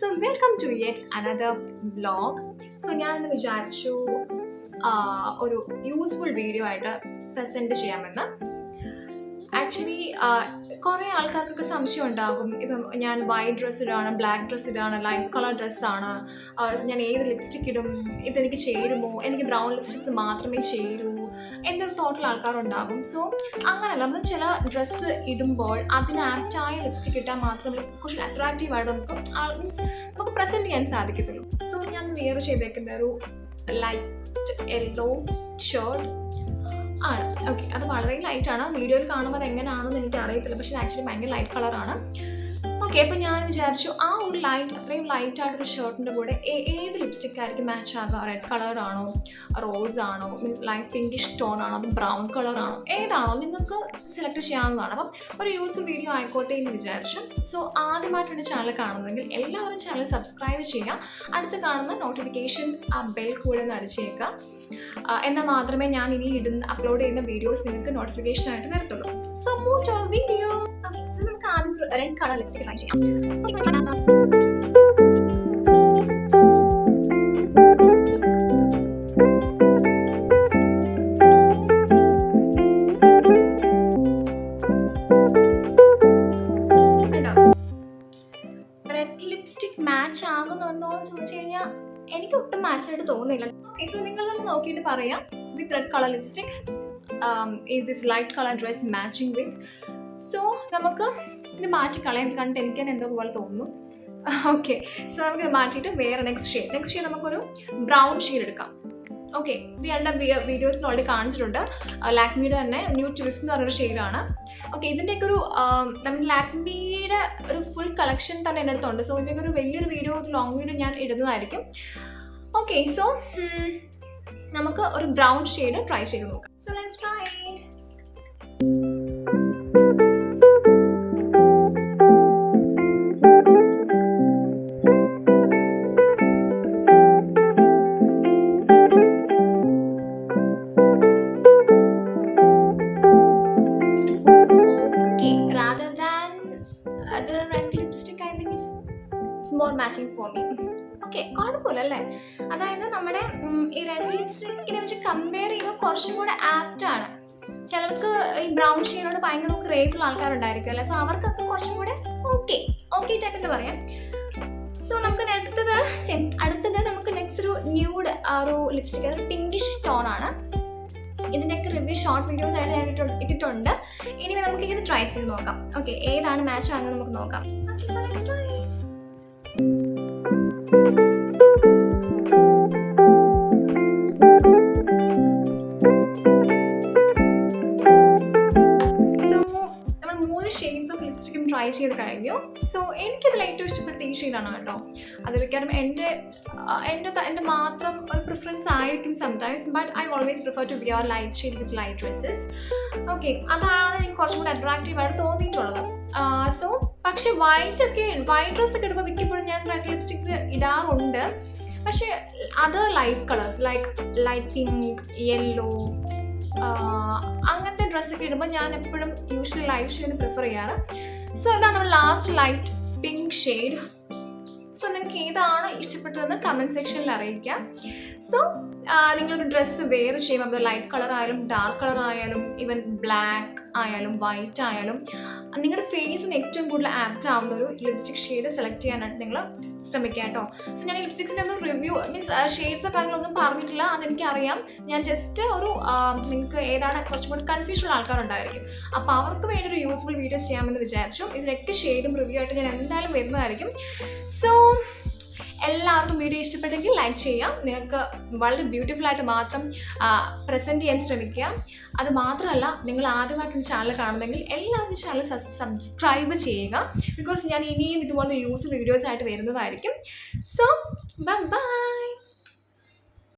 So welcome to yet another blog so ഞാൻ ഇന്ന് വിചാരിച്ചു ഒരു യൂസ്ഫുൾ വീഡിയോ ആയിട്ട് പ്രസന്റ് ചെയ്യാമെന്ന്. ആക്ച്വലി കുറേ ആൾക്കാർക്കൊക്കെ സംശയം ഉണ്ടാകും. ഇപ്പം ഞാൻ വൈറ്റ് ഡ്രസ്സ് ഇടാണ് ബ്ലാക്ക് ഡ്രസ്സ് ഇടാണ് ലൈറ്റ് കളർ ഡ്രസ്സാണ് ഞാൻ ഏത് ലിപ്സ്റ്റിക് ഇടും? ഇതെനിക്ക് ചേരുമോ? എനിക്ക് ബ്രൗൺ ലിപ്സ്റ്റിക്സ് മാത്രമേ ചേരൂ. എന്നൊരു തോട്ടിൽ ആൾക്കാരുണ്ടാകും. സോ അങ്ങനെയല്ല നമ്മൾ ചില ഡ്രസ്സ് ഇടുമ്പോൾ അതിന് ആപ്റ്റായ ലിപ്സ്റ്റിക് ഇട്ടാൽ മാത്രമേ കുറച്ച് അട്രാക്റ്റീവ് ആയിട്ട് നമുക്ക് മീൻസ് നമുക്ക് പ്രസന്റ് ചെയ്യാൻ സാധിക്കത്തുള്ളൂ. സോ ഞാൻ വിയർ ചെയ്തേക്കുന്ന ഒരു ലൈറ്റ് യെല്ലോ ഷർട്ട് ആണ്. ഓക്കെ അത് വളരെ ലൈറ്റ് ആണ്. വീഡിയോയിൽ കാണുമ്പോൾ അത് എങ്ങനെയാണെന്ന് എനിക്ക് അറിയത്തില്ല പക്ഷേ ആക്ച്വലി ഭയങ്കര ലൈറ്റ് കളറാണ് ഓക്കെ അപ്പോൾ ഞാൻ വിചാരിച്ചു ആ ഒരു ലൈറ്റ് അത്രയും ലൈറ്റ് ആയിട്ടൊരു ഷർട്ടിന്റെ കൂടെ ഏത് ലിപ്സ്റ്റിക് ആയിരിക്കും മാച്ച് ആകുക റെഡ് കളറാണോ റോസ് ആണോ? മീൻസ് ലൈറ്റ് പിങ്കിഷ് ടോൺ ആണോ? അത് ബ്രൗൺ കളറാണോ ഏതാണോ? നിങ്ങൾക്ക് സെലക്ട് ചെയ്യാവുന്നതാണ്. അപ്പം ഒരു യൂസ്ഫുൾ വീഡിയോ ആയിക്കോട്ടെ എന്ന് വിചാരിച്ചു. സോ ആദ്യമായിട്ടാണ് ചാനൽ കാണുന്നതെങ്കിൽ എല്ലാവരും ചാനൽ സബ്സ്ക്രൈബ് ചെയ്യുക അടുത്ത് കാണുന്ന നോട്ടിഫിക്കേഷൻ ആ ബെൽ കൂടെ അടിച്ചേക്കുക എന്നാൽ മാത്രമേ ഞാൻ ഇനി ഇടുന്ന അപ്ലോഡ് ചെയ്യുന്ന വീഡിയോസ് നിങ്ങൾക്ക് നോട്ടിഫിക്കേഷൻ ആയിട്ട് വരത്തുള്ളൂ. സോ മൂവ് ടു വീഡിയോ നമുക്ക് ആദ്യം റെഡ് കളർ ലിപ്സ്റ്റിക് ട്രൈ ചെയ്യാം റെഡ് ലിപ്സ്റ്റിക് മാച്ച് ആകുന്നുണ്ടോ എന്ന് ചോദിച്ചു കഴിഞ്ഞാൽ എനിക്ക് ഒട്ടും മാച്ച് ആയിട്ട് തോന്നുന്നില്ല. ഓക്കെ സോ നിങ്ങൾ തന്നെ നോക്കിയിട്ട് പറയാം. With red colour lipstick is this light colour dress matching with so നമുക്ക് ഇത് മാറ്റി കളയാൻ കണ്ടിട്ട് എനിക്ക് തന്നെ എന്തോ പോലെ തോന്നുന്നു. ഓക്കെ സോ നമുക്ക് മാറ്റിയിട്ട് വേറെ നെക്സ്റ്റ് ഷെയ്ഡ് നെക്സ്റ്റ് ഷെയ്ഡ് നമുക്കൊരു ബ്രൗൺ ഷെയ്ഡ് എടുക്കാം. ഓക്കെ ഇത് ഞങ്ങളുടെ വീഡിയോസിൽ ഓൾറെഡി കാണിച്ചിട്ടുണ്ട്. ലാക്മിയുടെ തന്നെ ന്യൂ ട്വിസ്റ്റ് എന്ന് പറഞ്ഞൊരു ഷെയ്ഡാണ് ഓക്കെ ഇതിന്റെയൊക്കെ ഒരു നമ്മുടെ ലാക്മിയുടെ ഒരു ഫുൾ കളക്ഷൻ തന്നെ എന്റെ അടുത്തുണ്ട്. സോ ഇതിന്റെയൊക്കെ ഒരു വലിയൊരു വീഡിയോ ഒരു ലോങ് വീഡിയോ ഞാൻ ഇടുന്നതായിരിക്കും. ഓക്കെ സോ നമുക്ക് ഒരു ബ്രൗൺ ഷെയ്ഡ് ട്രൈ ചെയ്ത് നോക്കാം. So let's try the red lipstick, I think it's, it's more matching for me. Okay കുഴപ്പമില്ല അല്ലേ അതായത് നമ്മുടെ ഈ റെഡ് ലിപ്സ്റ്റിക്കിനെ വെച്ച് കമ്പയർ ചെയ്യുമ്പോൾ കുറച്ചും കൂടെ ആപ്റ്റ് ആണ്. ചിലർക്ക് ഈ ബ്രൗൺ ഷെയ്ഡിനോട് ഭയങ്കര ക്രേസുള്ള ആൾക്കാരുണ്ടായിരിക്കും അല്ലേ? സോ അവർക്കൊക്കെ കുറച്ചും കൂടെ ഓക്കെ ഓക്കെ ടൈപ്പ് എന്ന് പറയാം. സോ നമുക്ക് അടുത്തത് അടുത്തത് നമുക്ക് നെക്സ്റ്റ് ഒരു ന്യൂഡ് ആ ഒരു ലിപ്സ്റ്റിക് അതൊരു പിങ്കിഷ് ടോൺ ആണ്. ഇതിന്റെയൊക്കെ റിവ്യൂ ഷോർട്ട് വീഡിയോസ് ആയിട്ട് ഞാൻ ഇട്ടിട്ടുണ്ട്. ഇനി നമുക്ക് ഇത് ട്രൈ ചെയ്ത് നോക്കാം. ഓക്കെ ഏതാണ് മാച്ച് ആണെന്ന് നമുക്ക് നോക്കാം. ട്രൈ ചെയ്ത് കഴിഞ്ഞു സോ എനിക്കിതിൽ ഏറ്റവും ഇഷ്ടപ്പെട്ട ഈ ഷെയ്ഡാണ് കേട്ടോ. അത് കാരണം എന്റെ എന്റെ എന്റെ മാത്രം ഒരു പ്രിഫറൻസ് ആയിരിക്കും sometimes but I always prefer to wear light shade with light dresses okay അതാണ് എനിക്ക് കുറച്ചും കൂടി അട്രാക്റ്റീവ് ആയിട്ട് തോന്നിയിട്ടുള്ളത്. സോ പക്ഷെ വൈറ്റ് ഒക്കെ വൈറ്റ് ഡ്രസ്സ് ഒക്കെ എടുക്കുമ്പോൾ മിക്കപ്പോഴും ഞാൻ റെഡ് ലിപ്സ്റ്റിക്സ് ഇടാറുണ്ട്. പക്ഷെ other light colours like light pink yellow അങ്ങനത്തെ ഡ്രസ്സൊക്കെ ഇടുമ്പോൾ ഞാൻ എപ്പോഴും യൂഷ്വലി ലൈറ്റ് ഷെയ്ഡ് പ്രിഫർ ചെയ്യാറ്. സോ ഇതാണ് നമ്മുടെ last light pink shade so നിങ്ങൾക്ക് ഏതാണ് ഇഷ്ടപ്പെട്ടതെന്ന് കമന്റ് സെക്ഷനിൽ അറിയിക്കാം. സോ നിങ്ങളൊരു ഡ്രസ്സ് വെയർ ചെയ്യുമ്പോൾ അത് ലൈറ്റ് കളർ ആയാലും ഡാർക്ക് കളർ ആയാലും ഈവൻ ബ്ലാക്ക് ആയാലും വൈറ്റ് ആയാലും നിങ്ങളുടെ ഫേസിന് ഏറ്റവും കൂടുതൽ ആപ്റ്റ് ആവുന്ന ഒരു ലിപ്സ്റ്റിക് ഷെയ്ഡ് സെലക്ട് ചെയ്യാനായിട്ട് നിങ്ങൾ ശ്രമിക്കുക കേട്ടോ സോ ഞാൻ ലിപ്സ്റ്റിക്സിന്റെ ഒന്നും റിവ്യൂ മീൻസ് ഷെയ്ഡ്സ് കാര്യങ്ങളൊന്നും പറഞ്ഞിട്ടില്ല. അതെനിക്കറിയാം. ഞാൻ ജസ്റ്റ് ഒരു നിങ്ങൾക്ക് ഏതാണ് കുറച്ചും കൂടി കൺഫ്യൂഷൻ ആൾക്കാരുണ്ടായിരിക്കും. അപ്പോൾ അവർക്ക് വേണ്ടി ഒരു യൂസ്ഫുൾ വീഡിയോസ് ചെയ്യാമെന്ന് വിചാരിച്ചു. ഇതിലൊക്കെ ഷെയ്ഡും റിവ്യൂ ആയിട്ട് ഞാൻ എന്തായാലും വരുന്നതായിരിക്കും. സോ എല്ലാവർക്കും വീഡിയോ ഇഷ്ടപ്പെട്ടെങ്കിൽ ലൈക്ക് ചെയ്യാം. നിങ്ങൾക്ക് വളരെ ബ്യൂട്ടിഫുൾ ആയിട്ട് മാത്രം പ്രസന്റ് ചെയ്യാൻ ശ്രമിക്കുക അത് മാത്രമല്ല നിങ്ങൾ ആദ്യമായിട്ടൊരു ചാനൽ കാണുന്നെങ്കിൽ എല്ലാവരും ചാനൽ സബ്സ്ക്രൈബ് ചെയ്യുക. ബിക്കോസ് ഞാൻ ഇനിയും ഇതുപോലത്തെ യൂസ് വീഡിയോസ് ആയിട്ട് വരുന്നതായിരിക്കും. So by